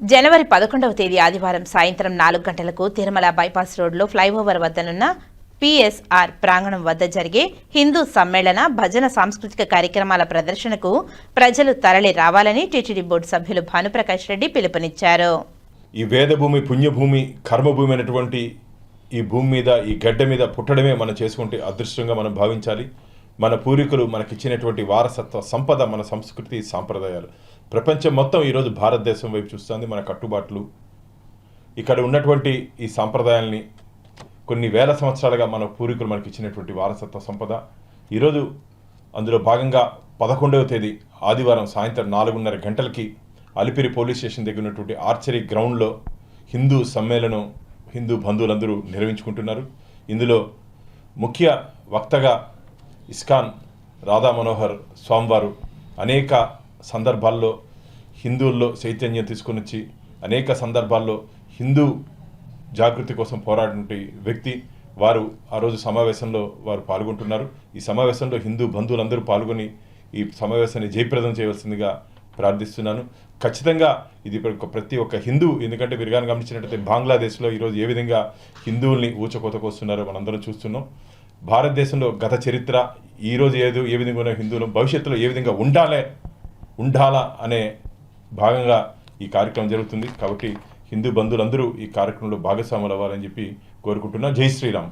జనవరి పదకొండవ తేదీ ఆదివారం సాయంత్రం నాలుగు గంటలకు తిరుమల బైపాస్ రోడ్లో ఫ్లైఓవర్ వద్దనున్న పిఎస్ఆర్ ప్రాంగణం వద్ద జరిగే హిందూ సమ్మేళన భజన సాంస్కృతిక కార్యక్రమాల ప్రదర్శనకు ప్రజలు తరలి రావాలని టీటీడీ బోర్డు సభ్యులు భానుప్రకాష్ రెడ్డి పిలుపునిచ్చారు. ఈ వేదభూమి పుణ్యభూమి కర్మభూమి అయినటువంటి ఈ భూమి మీద ఈ గడ్డ మీద పుట్టడమే మనం చేసుకుంటే అదృష్టంగా మనం భావించాలి. మన పూర్వీకులు మనకిచ్చినటువంటి వారసత్వ సంపద మన సంస్కృతి సాంప్రదాయాలు. ప్రపంచం మొత్తం ఈరోజు భారతదేశం వైపు చూస్తుంది మన కట్టుబాట్లు. ఇక్కడ ఉన్నటువంటి ఈ సాంప్రదాయాల్ని కొన్ని వేల సంవత్సరాలుగా మన పూర్వీకులు మనకి ఇచ్చినటువంటి వారసత్వ సంపద. ఈరోజు అందులో భాగంగా పదకొండవ తేదీ ఆదివారం సాయంత్రం నాలుగున్నర గంటలకి అలిపిరి పోలీస్ స్టేషన్ దగ్గర ఉన్నటువంటి ఆర్చరీ గ్రౌండ్లో హిందూ సమ్మేళనం హిందూ బంధువులందరూ నిర్వహించుకుంటున్నారు. ఇందులో ముఖ్య వక్తగా ఇస్కాన్ రాధా మనోహర్ స్వామివారు అనేక సందర్భాల్లో హిందువుల్లో చైతన్యం తీసుకొని వచ్చి అనేక సందర్భాల్లో హిందూ జాగృతి కోసం పోరాడినటువంటి వ్యక్తి వారు ఆ రోజు సమావేశంలో వారు పాల్గొంటున్నారు. ఈ సమావేశంలో హిందూ బంధువులందరూ పాల్గొని ఈ సమావేశాన్ని జయప్రదం చేయవలసిందిగా ప్రార్థిస్తున్నాను. ఖచ్చితంగా ఇది ప్రతి ఒక్క హిందూ ఎందుకంటే మీరు కానీ గమనించినట్లయితే బంగ్లాదేశ్లో ఈరోజు ఏ విధంగా హిందువుల్ని ఊచకోతకొస్తున్నారో మనందరం చూస్తున్నాం. భారతదేశంలో గత చరిత్ర ఈరోజు ఏదో ఏ విధంగా ఉన్న హిందువులు భవిష్యత్తులో ఏ విధంగా ఉండాలే ఉండాలా అనే భాగంగా ఈ కార్యక్రమం జరుగుతుంది. కాబట్టి హిందూ బంధువులందరూ ఈ కార్యక్రమంలో భాగస్వాములు అవ్వాలని చెప్పి కోరుకుంటున్నా. జై శ్రీరామ్.